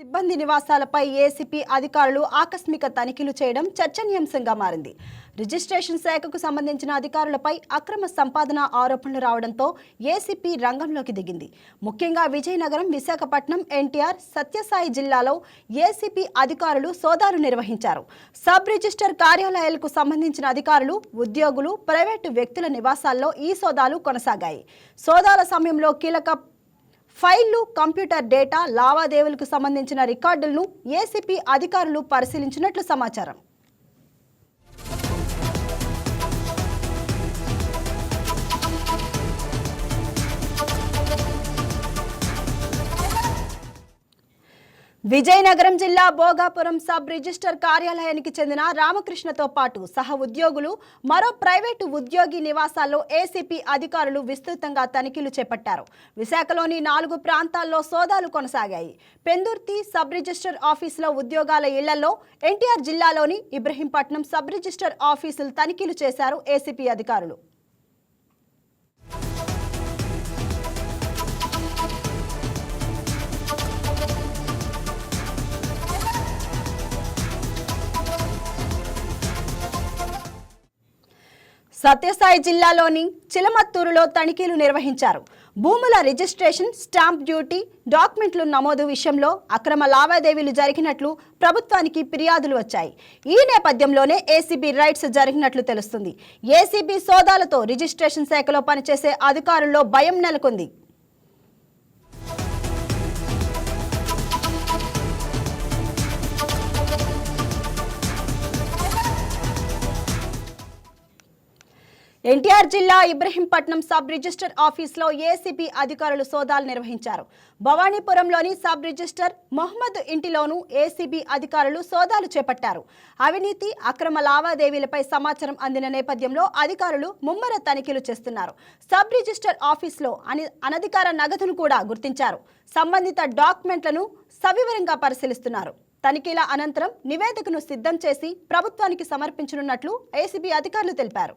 సిబ్బంది నివాసాలపై ఏసీపీ అధికారులు ఆకస్మిక తనిఖీలు చేయడం చర్చనీయాంశంగా మారింది. రిజిస్ట్రేషన్ శాఖకు సంబంధించిన అధికారులపై అక్రమ సంపాదన ఆరోపణలు రావడంతో ఏసీపీ రంగంలోకి దిగింది. ముఖ్యంగా విజయనగరం విశాఖపట్నం ఎన్టీఆర్ సత్యసాయి జిల్లాలో ఏసీపీ అధికారులు సోదాలు నిర్వహించారు. సబ్ రిజిస్టర్ కార్యాలయాలకు సంబంధించిన అధికారులు ఉద్యోగులు ప్రైవేటు వ్యక్తుల నివాసాల్లో ఈ సోదాలు కొనసాగాయి. సోదాల సమయంలో కీలక ఫైళ్ళు కంప్యూటర్ డేటా లావాదేవీలకు సంబంధించిన రికార్డులను ఏసీపీ అధికారులు పరిశీలించినట్లు సమాచారం. విజయనగరం జిల్లా భోగాపురం సబ్ రిజిస్టర్ కార్యాలయానికి చెందిన రామకృష్ణతో పాటు సహ ఉద్యోగులు మరో ప్రైవేటు ఉద్యోగి నివాసాల్లో ఏసీపీ అధికారులు విస్తృతంగా తనిఖీలు చేపట్టారు. విశాఖలోని నాలుగు ప్రాంతాల్లో సోదాలు కొనసాగాయి. పెందుర్తి సబ్ రిజిస్టర్ ఆఫీసులో ఉద్యోగాల ఇళ్ళలో ఎన్టీఆర్ జిల్లాలోని ఇబ్రహీంపట్నం సబ్ రిజిస్టర్ ఆఫీసులు తనిఖీలు చేశారు ఏసీపీ అధికారులు. సత్యసాయి జిల్లాలోని చిలమత్తూరులో తనిఖీలు నిర్వహించారు. భూముల రిజిస్ట్రేషన్ స్టాంప్ డ్యూటీ డాక్యుమెంట్లు నమోదు విషయంలో అక్రమ లావాదేవీలు జరిగినట్లు ప్రభుత్వానికి ఫిర్యాదులు వచ్చాయి. ఈ నేపథ్యంలోనే ఏసీబీ రైట్స్ జరిగినట్లు తెలుస్తుంది. ఏసీబీ సోదాలతో రిజిస్ట్రేషన్ శాఖలో పనిచేసే అధికారుల్లో భయం నెలకొంది. ఎన్టీఆర్ జిల్లా ఇబ్రహీంపట్నం సబ్ రిజిస్టర్ ఆఫీస్లో ఏసీపీ అధికారులు సోదాలు నిర్వహించారు. భవానీపురంలోని సబ్ రిజిస్టర్ మొహమ్మద్ ఇంటిలోనూ ఏసీబీ అధికారులు సోదాలు చేపట్టారు. అవినీతి అక్రమ లావాదేవీలపై సమాచారం అందిన నేపథ్యంలో అధికారులు ముమ్మర తనిఖీలు చేస్తున్నారు. సబ్ రిజిస్టర్ ఆఫీస్లో అని అనధికార నగదును కూడా గుర్తించారు. సంబంధిత డాక్యుమెంట్లను సవివరంగా పరిశీలిస్తున్నారు. తనిఖీల అనంతరం నివేదికను సిద్ధం చేసి ప్రభుత్వానికి సమర్పించనున్నట్లు ఏసీబీ అధికారులు తెలిపారు.